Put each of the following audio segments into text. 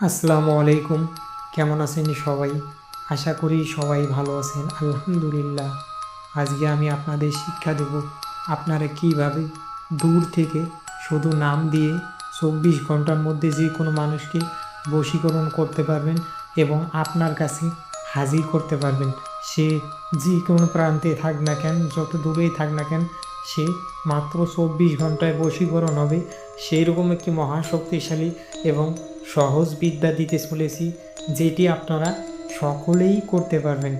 আসসালামু আলাইকুম। কেমন আছেন সবাই? আশা করি সবাই ভালো আছেন। আলহামদুলিল্লাহ। আজকে আমি আপনাদের শিক্ষা দেব। আপনারা কীভাবে দূর থেকে শুধু নাম দিয়ে চব্বিশ ঘণ্টার মধ্যে যে কোনো মানুষকে বশীকরণ করতে পারবেন এবং আপনার কাছে হাজির করতে পারবেন। সে যে কোনো প্রান্তে থাক না কেন, যত দূরেই থাক না কেন, সে মাত্র চব্বিশ ঘন্টায় বশীকরণ হবে। সেই রকম একটি মহাশক্তিশালী এবং সহজ বিদ্যা দিতে চলেছি, যেটি আপনারা সকলেই করতে পারবেন।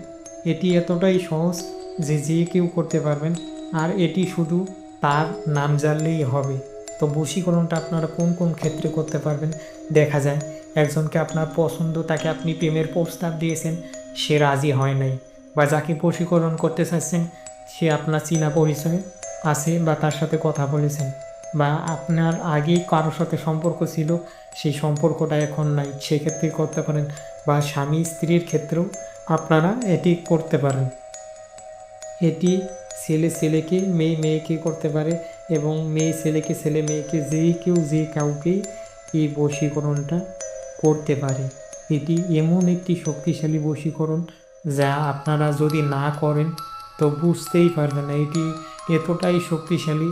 এটি এতটাই সহজ যে যে কেউ করতে পারবেন, আর এটি শুধু তার নাম জানলেই হবে। তো বশীকরণটা আপনারা কোন কোন ক্ষেত্রে করতে পারবেন, দেখা যায়। একজনকে আপনার পছন্দ, তাকে আপনি প্রেমের প্রস্তাব দিয়েছেন, সে রাজি হয় নাই। বা যাকে বশীকরণ করতে চাচ্ছেন, সে আপনার চীনা পরিচয় আছে বা তার সাথে কথা বলেছেন। বা আপনার আগে কারোর সাথে সম্পর্ক ছিল, সেই সম্পর্কটা এখন নাই। সেক্ষেত্রে করতে পারেন বা স্বামী স্ত্রীর ক্ষেত্রেও আপনারা এটি করতে পারেন। এটি ছেলে ছেলেকে, মেয়ে মেয়েকে করতে পারে এবং মেয়ে ছেলেকে, ছেলে মেয়েকে যে কেউ, যে কাউকে এই বশীকরণটা করতে পারে। এটি এমন একটি শক্তিশালী বশীকরণ যা আপনারা যদি না করেন, তো বুঝতেই পারবেন না। এটি এতটাই শক্তিশালী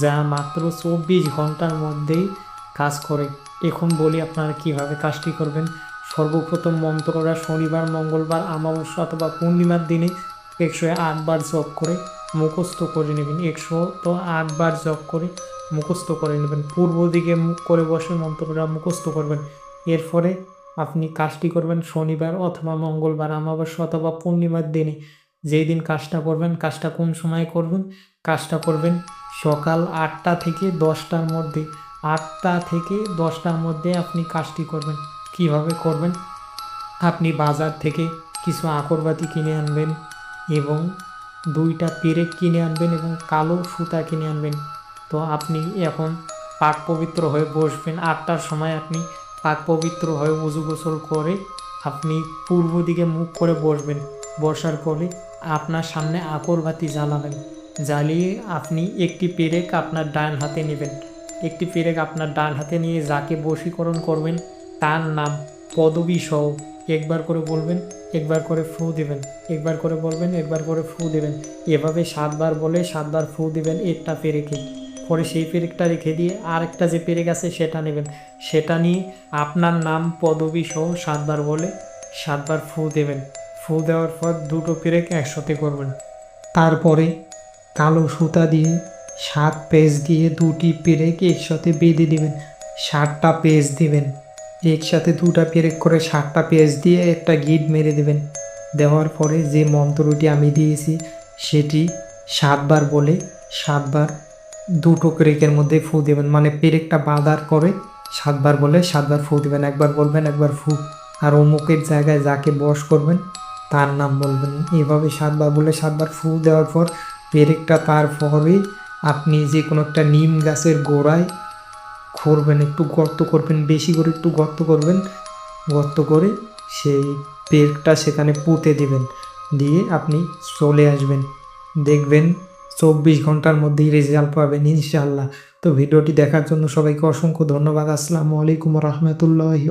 যা মাত্র চব্বিশ ঘণ্টার মধ্যেই কাজ করে। এখন বলি আপনারা কীভাবে কাজটি করবেন। সর্বপ্রথম মন্ত্ররা শনিবার, মঙ্গলবার, অমাবস্যা অথবা পূর্ণিমার দিনে একশো আটবার জপ করে মুখস্থ করে নেবেন। একশো তো আটবার জপ করে মুখস্থ করে নেবেন। পূর্ব দিকে মুখ করে বসে মন্ত্ররা মুখস্থ করবেন। এরপরে আপনি কাজটি করবেন শনিবার অথবা মঙ্গলবার, অমাবস্যা অথবা পূর্ণিমার দিনে। যেই দিন কাজটা করবেন, কাজটা কোন সময় করবেন? কাজটা করবেন সকাল আটটা থেকে দশটার মধ্যে, আটটা থেকে দশটার মধ্যে আপনি কাজটি করবেন। কীভাবে করবেন? আপনি বাজার থেকে কিছু আকরবাতি কিনে আনবেন এবং দুইটা পেরেক কিনে আনবেন এবং কালো সুতা কিনে আনবেন। তো আপনি এখন পাক পবিত্র হয়ে বসবেন। আটটার সময় আপনি পাক পবিত্র হয়ে উজু গোসল করে আপনি পূর্ব দিকে মুখ করে বসবেন। বসার পরে আপনার সামনে আকরবাতি জ্বালাবেন। জ্বালিয়ে আপনি একটি পেরেক আপনার ডান হাতে নেবেন। একটি পেরেক আপনার ডান হাতে নিয়ে যাকে বশীকরণ করবেন, তার নাম পদবী সহ একবার করে বলবেন, একবার করে ফু দেবেন, একবার করে বলবেন, একবার করে ফু দেবেন। এভাবে সাতবার বলে সাতবার ফু দেবেন একটা পেরেকে। পরে সেই পেরেকটা রেখে দিয়ে আরেকটা যে পেরেক আছে সেটা নেবেন। সেটা নিয়ে আপনার নাম পদবী সহ সাতবার বলে সাতবার ফু দেবেন। ফু দেওয়ার পর দুটো পেরেক একসাথে করবেন। তারপরে কালো সুতা দিয়ে, সাত পেজ দিয়ে দুটি পেরেক একসাথে বেঁধে দিবেন ষাটটা পেজ দিবেন। একসাথে দুটা পেরেক করে ষাটটা পেজ দিয়ে একটা গিট মেরে দেবেন। দেওয়ার পরে যে মন্ত্রটি আমি দিয়েছি, সেটি সাতবার বলে সাতবার দুটো পেরেকের মধ্যে ফু দেবেন। মানে পেরেকটা বাঁধার করে সাতবার বলে সাতবার ফু দেবেন। একবার বলবেন, একবার ফু। আর অমুকের জায়গায় যাকে বস করবেন, তার নাম বলবেন। এভাবে সাতবার বলে সাতবার ফু দেওয়ার পর পেরেকটা তার পরে আপনি যে কোনো একটা নিম গাছের গোড়ায় খুঁড়বেন একটু গর্ত করবেন, বেশি করে একটু গর্ত করবেন। গর্ত করে সেই পেরেকটা সেখানে পুঁতে দেবেন। দিয়ে আপনি চলে আসবেন। দেখবেন চব্বিশ ঘণ্টার মধ্যেই রেজাল্ট পাবেন ইনশাআল্লাহ। তো ভিডিওটি দেখার জন্য সবাইকে অসংখ্য ধন্যবাদ। আসসালামু আলাইকুম রহমতুল্লাহি